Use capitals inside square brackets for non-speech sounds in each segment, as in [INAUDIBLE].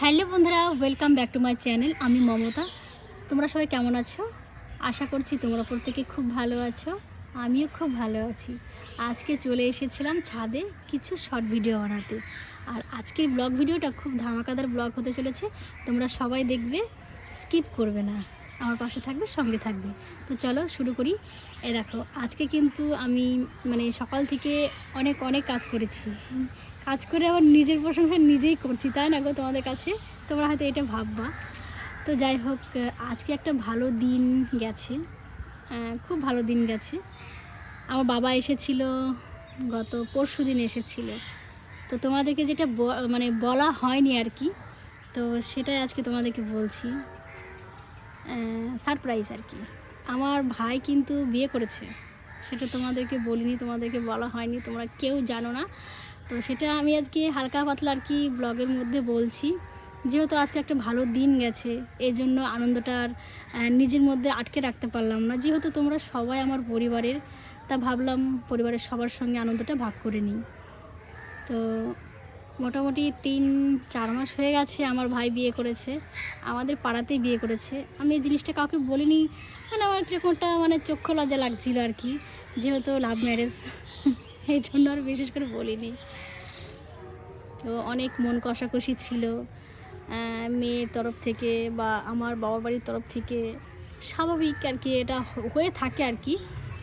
Hello বন্ধুরা welcome back to my channel আমি মমতা। তোমরা সবাই কেমন আছো? আশা করছি তোমরা প্রত্যেকে খুব ভালো আছো। আমিও খুব ভালো আছি। আজকে চলে এসেছিলাম ছাদে কিছু শর্ট ভিডিও বানাতে। আর আজকের ব্লগ ভিডিওটা খুব ধামাকাদার ব্লগ হতে চলেছে। তোমরা সবাই দেখবে স্কিপ করবে না। আমার পাশে থাকবে, সঙ্গে থাকবে। তো চলো শুরু করি। এ দেখো, আজকে কিন্তু আমি মানে সকাল থেকে অনেক অনেক কাজ করেছি। কাজ করে আবার নিজের প্রশংসা নিজেই করছি, তাই না গো তোমাদের কাছে? তোমরা হয়তো এটা ভাববা। তো যাই হোক আজকে একটা ভালো দিন গেছে। খুব ভালো দিন গেছে। আমার বাবা এসেছিল, গত পরশু দিন এসেছিল। তো তোমাদেরকে যেটা মানে বলা হয়নি আর কি, তো সেটাই আজকে তোমাদেরকে বলছি। সারপ্রাইজ আর কি। আমার ভাই কিন্তু বিয়ে করেছে। সেটা তোমাদেরকে বলিনি, তোমাদেরকে বলা হয়নি। তোমরা কেউ জানো না। তো সেটা আমি আজকে হালকা পাতলা আর কি ব্লগের মধ্যে বলছি। যেহেতু আজকে একটা ভালো দিন গেছে এই জন্য আনন্দটা আর নিজের মধ্যে আটকে রাখতে পারলাম না। যেহেতু তোমরা সবাই আমার পরিবারের, তা ভাবলাম পরিবারের সবার সঙ্গে আনন্দটা ভাগ করে নিই। তো মোটামুটি তিন, চার মাস হয়ে গেছে আমার ভাই বিয়ে করেছে, আমাদের পাড়াতেই বিয়ে করেছে। আমি এই জিনিসটা কাউকে বলিনি মানে আমার কিরকমটা মানে চক্ষু লজ্জা লাগছিল আর কি, যেহেতু লাভ ম্যারেজ এই জন্য আর বিশেষ করে বলিনি। তো অনেক মন কষাকষি ছিল। মেয়ের তরফ থেকে বা আমার বাবার বাড়ির তরফ থেকে স্বাভাবিক আর কি এটা হয়ে থাকে আর কি।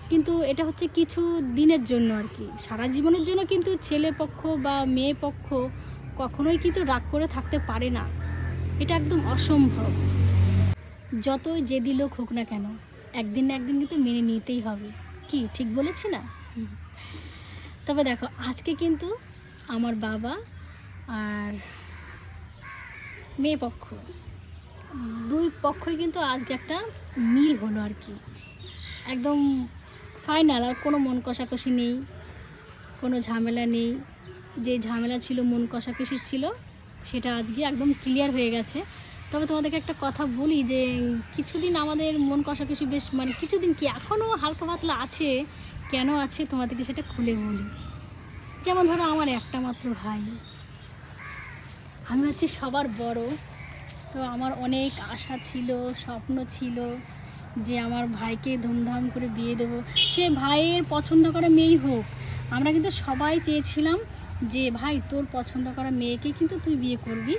কিন্তু এটা হচ্ছে কিছু দিনের জন্য আর কি। সারা জীবনের জন্য কিন্তু ছেলে পক্ষ বা মেয়ে পক্ষ কখনোই কিন্তু রাগ করে থাকতে পারে না। এটা একদম অসম্ভব। যতই যে লোক হোক না কেন, একদিন না একদিন কিন্তু মেনে নিতেই হবে। কি, ঠিক বলেছি না। তবে দেখো, আজকে কিন্তু আমার বাবা আর মেয়ে পক্ষ, দুই পক্ষই কিন্তু আজকে একটা মিল হলো আর কি। একদম ফাইনাল আর কোনো মন কষাকষি নেই, কোনো ঝামেলা নেই। যে ঝামেলা ছিল, মন কষাকষি ছিল, সেটা আজকে একদম ক্লিয়ার হয়ে গেছে। তবে তোমাদেরকে একটা কথা বলি যে, কিছুদিন আমাদের মন কষাকষি বেশ মানে কিছুদিন কি এখনও হালকা পাতলা আছে কেন আছে তোমাদেরকে সেটা খুলে বলি। যেমন ধরো আমার একটা মাত্র ভাই। আমি হচ্ছে সবার বড়। তো আমার অনেক আশা ছিল, স্বপ্ন ছিল যে আমার ভাইকে ধুমধাম করে বিয়ে দেবো। সে ভাইয়ের পছন্দ করা মেয়েই হোক। আমরা কিন্তু সবাই চেয়েছিলাম যে, ভাই, তোর পছন্দ করা মেয়েকে কিন্তু তুই বিয়ে করবি।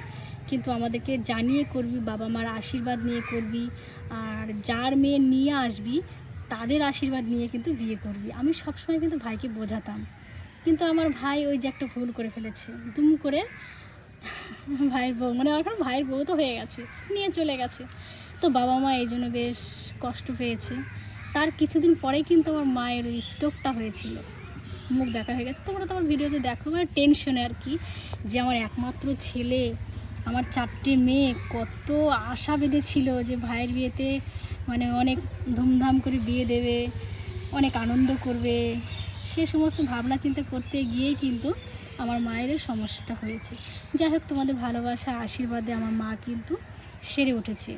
কিন্তু আমাদেরকে জানিয়ে করবি, বাবা মার আশীর্বাদ নিয়ে করবি। আর যার মেয়ে নিয়ে আসবি তাদের আশীর্বাদ নিয়ে কিন্তু বিয়ে করবি। আমি সবসময় কিন্তু ভাইকে বোঝাতাম। কিন্তু আমার ভাই ওই যে একটা ভুল করে ফেলেছে। দুম করে ভাইয়ের বউ মানে এখন ভাইয়ের বউ তো হয়ে গেছে, নিয়ে চলে গেছে। তো বাবা মা এই জন্য বেশ কষ্ট পেয়েছে। তার কিছুদিন পরেই কিন্তু আমার মায়ের ওই স্ট্রোকটা হয়েছিল। মুখ দেখা হয়ে গেছে। তোমরা তো আমার ভিডিওতে দেখো মানে টেনশনে আর কি, যে আমার একমাত্র ছেলে, আমার চারটে মেয়ে, কত আশা বেঁধেছিল যে ভাইয়ের বিয়েতে মানে অনেক ধুমধাম করে বিয়ে দেবে, অনেক আনন্দ করবে। সে সমস্ত ভাবনা চিন্তা করতে গিয়েই কিন্তু আমার মায়ের সমস্যাটা হয়েছে। যাই হোক, তোমাদের ভালোবাসা, আশীর্বাদে আমার মা কিন্তু সেরে উঠেছে।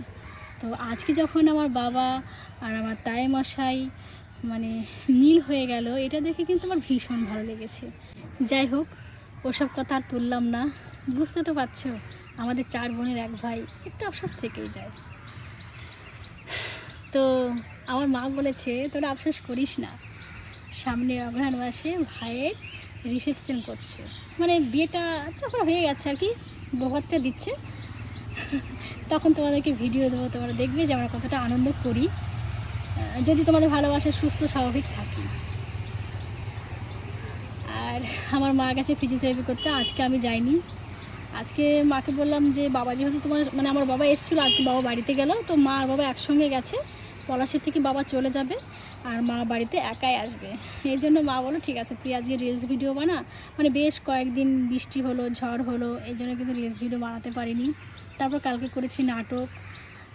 তো আজকে যখন আমার বাবা আর আমার তাই মশাই মানে নীল হয়ে গেল, এটা দেখে কিন্তু আমার ভীষণ ভালো লেগেছে। যাই হোক, ওসব কথা আর তুললাম না। বুঝতে তো পারছ, আমাদের চার বোনের এক ভাই একটু আফসোস থেকেই যায়। তো আমার মা বলেছে, তোরা আফসোস করিস না। সামনে অগ্রহণ মাসে ভাইয়ের রিসেপশন করছে। মানে বিয়েটা যখন হয়ে গেছে আর কি বহরটা দিচ্ছে। তখন তোমাদেরকে ভিডিও দেবো, তোমরা দেখবে যে আমরা কতটা আনন্দ করি। যদি তোমাদের ভালোবাসা, সুস্থ, স্বাভাবিক থাকি। আর আমার মা গেছে ফিজিওথেরাপি করতে আজকে আমি যাইনি। আজকে মাকে বললাম যে, বাবা, যেহেতু তোমার মানে আমার বাবা এসেছিল, আজকে বাবা বাড়িতে গেল, তো মা আর বাবা একসঙ্গে গেছে। পলাশের থেকে বাবা চলে যাবে আর মা বাড়িতে একাই আসবে। এই জন্য মা বলো ঠিক আছে, তুই আজকে রিলস ভিডিও বানা। মানে বেশ কয়েকদিন বৃষ্টি হলো, ঝড় হলো, এই জন্য কিন্তু রিলস ভিডিও বানাতে পারিনি। তারপর কালকে করেছি নাটক,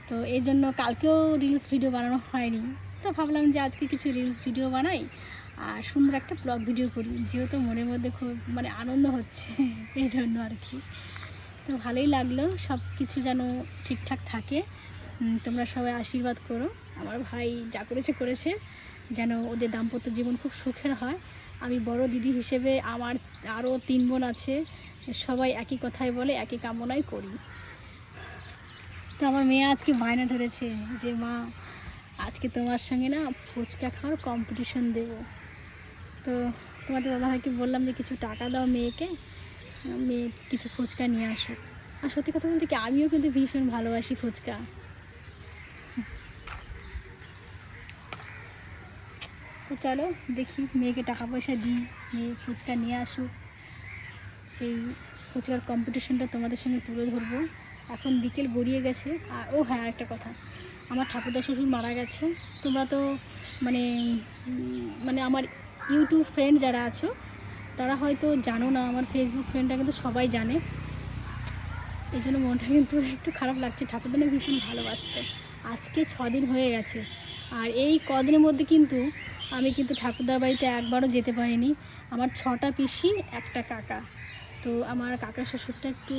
তো এই জন্য কালকেও রিলস ভিডিও বানানো হয়নি। তো ভাবলাম যে আজকে কিছু রিলস ভিডিও বানাই আর সুন্দর একটা ব্লগ ভিডিও করি। যেহেতু মনের মধ্যে খুব মানে আনন্দ হচ্ছে, এই জন্য আর কি। তো ভালোই লাগল সব কিছু যেন ঠিকঠাক থাকে। তোমরা সবাই আশীর্বাদ করো। আমার ভাই যা করেছে করেছে। যেন ওদের দাম্পত্য জীবন খুব সুখের হয়। আমি বড় দিদি হিসেবে আমার আরও তিন বোন আছে। সবাই একই কথাই বলে, একই কামনাই করি। তো আমার মেয়ে আজকে বায়না ধরেছে যে, মা, আজকে তোমার সঙ্গে না ফুচকা খাওয়ার কম্পিটিশন দেবো। তো তোমাদের দাদাভাইকে বললাম যে, কিছু টাকা দাও মেয়েকে। মেয়ে কিছু ফুচকা নিয়ে আসুক আর সত্যি কথা বলতে কি, আমিও কিন্তু ভীষণ ভালোবাসি ফুচকা। তো চলো দেখি মেয়েকে টাকা পয়সা দিই, মেয়ে ফুচকা নিয়ে আসুক। সেই ফুচকার কম্পিটিশনটা তোমাদের সঙ্গে তুলে ধরবো। এখন বিকেল গড়িয়ে গেছে। আর, ও হ্যাঁ একটা কথা। আমার ঠাকুরদা শ্বশুর মারা গেছে। তোমরা তো মানে মানে আমার ইউটিউব ফ্রেন্ড যারা আছো, তারা হয়তো জানো না, আমার ফেসবুক ফ্রেন্ডটা কিন্তু সবাই জানে। এই জন্য মনটা কিন্তু একটু খারাপ লাগছে। ঠাকুরদা না ভীষণ ভালোবাসতো। আজকে ছ দিন হয়ে গেছে। আর এই কদিনের মধ্যে কিন্তু আমি কিন্তু ঠাকুরদার বাড়িতে একবারও যেতে পারিনি। আমার ছটা পিসি, একটা কাকা। তো আমার কাকা শ্বশুরটা একটু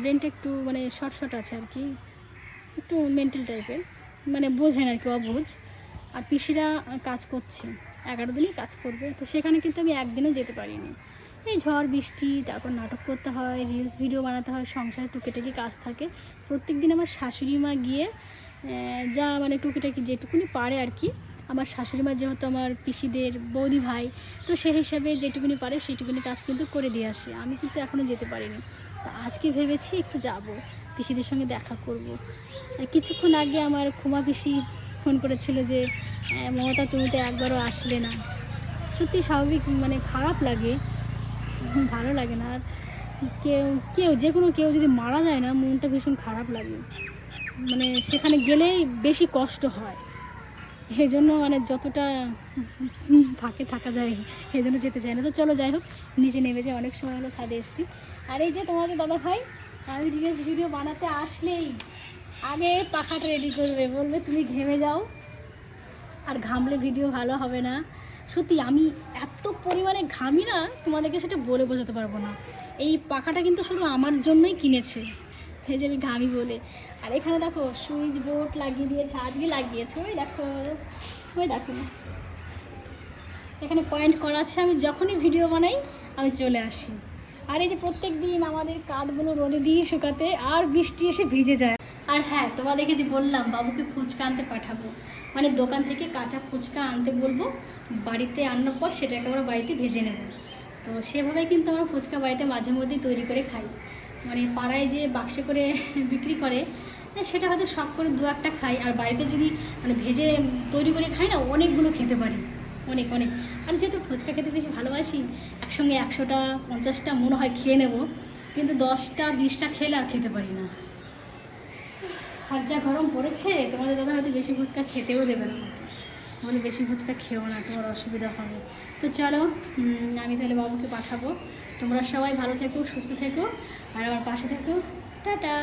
ব্রেনটা একটু মানে শর্ট শর্ট আছে আর কি। একটু মেন্টাল টাইপের মানে বোঝেন আর কি, অবুঝ। আর পিসিরা কাজ করছে। এগারো দিনই কাজ করবে। তো সেখানে কিন্তু আমি একদিনও যেতে পারিনি। এই ঝড়, বৃষ্টি, তারপর নাটক করতে হয় রিলস ভিডিও বানাতে হয়, সংসারে টুকিটাকি কাজ থাকে। প্রত্যেক দিন আমার শাশুড়ি মা গিয়ে যা মানে টুকিটাকি যেটুকুনি পারে আর কি আমার শাশুড়ি মা যেহেতু আমার পিসিদের বৌদি ভাই তো সেই হিসাবে যেটুকুনি পারে সেটুকুনি কাজ কিন্তু করে দিয়ে আসে। আমি কিন্তু এখনও যেতে পারিনি। তা আজকে ভেবেছি একটু যাব পিসিদের সঙ্গে দেখা করব। আর কিছুক্ষণ আগে আমার খুমা পিসি ফোন করেছিল যে "আহ, মমতা তুমি তো একবারও আসলে না। সত্যি স্বাভাবিক মানে খারাপ লাগে ভালো লাগে না। আর কেউ কেউ যে কোনো কেউ যদি মারা যায় না মনটা ভীষণ খারাপ লাগে। মানে সেখানে গেলেই বেশি কষ্ট হয়। এই জন্য মানে যতটা ফাঁকে থাকা যায়, এই জন্য যেতে চাই না। তো চলো যাই হোক, নিচে নেমে যাই অনেক সময় হলো ছাদে এসেছি। আর এই যে তোমাদের দাদা ভাই, আমি রিলস ভিডিও বানাতে আসলেই আগে পাখাটা রেডি করবে, বলবে, তুমি ঘেমে যাও। আর ঘামলে ভিডিও ভালো হবে না। সত্যি, আমি এত পরিমাণে ঘামি না, তোমাদেরকে সেটা বলে বোঝাতে পারব না। এই পাখাটা কিন্তু শুধু আমার জন্যই কিনেছে। এই যে আমি ঘামি বলে। আর এখানে দেখো, সুইচ বোর্ড লাগিয়ে দিয়েছে আজকে লাগিয়েছে? ওই দেখো ওই দেখো। এখানে পয়েন্ট করা আছে, আমি যখনই ভিডিও বানাই, আমি চলে আসি। আর এই যে প্রত্যেক দিন আমাদের কাঠগুলো রোদে দিয়ে শুকাতে আর বৃষ্টি এসে ভিজে যায়। আর হ্যাঁ তোমাদেরকে যে বললাম, বাবুকে ফুচকা আনতে পাঠাবো। মানে দোকান থেকে কাঁচা ফুচকা আনতে বলব, বাড়িতে আনার পর সেটাকে আমরা বাড়িতে ভেজে নেব। তো সেভাবে কিন্তু আমরা ফুচকা বাড়িতে মাঝে মধ্যেই তৈরি করে খাই। মানে পাড়ায় যে বাক্সে করে [LAUGHS] বিক্রি করে সেটা হয়তো সব করে দু একটা খাই, আর বাড়িতে যদি মানে ভেজে তৈরি করে খাই না, অনেকগুলো খেতে পারি। অনেক অনেক। আমি যেহেতু ফুচকা খেতে বেশি ভালোবাসি, একসঙ্গে একশোটা, পঞ্চাশটা মনে হয় খেয়ে নেব, কিন্তু দশটা, বিশটা খেলে আর খেতে পারি না। আর যা গরম পড়েছে, তোমাদের দাদা হয়তো বেশি ফুচকা খেতেও দেবে না। মানে বেশি ফুচকা খেও না, তোমার অসুবিধা হবে। তো চলো আমি তাহলে বাবুকে পাঠাবো। তোমরা সবাই ভালো থেকো, সুস্থ থেকো, আর আমার পাশে থেকো। টাটা!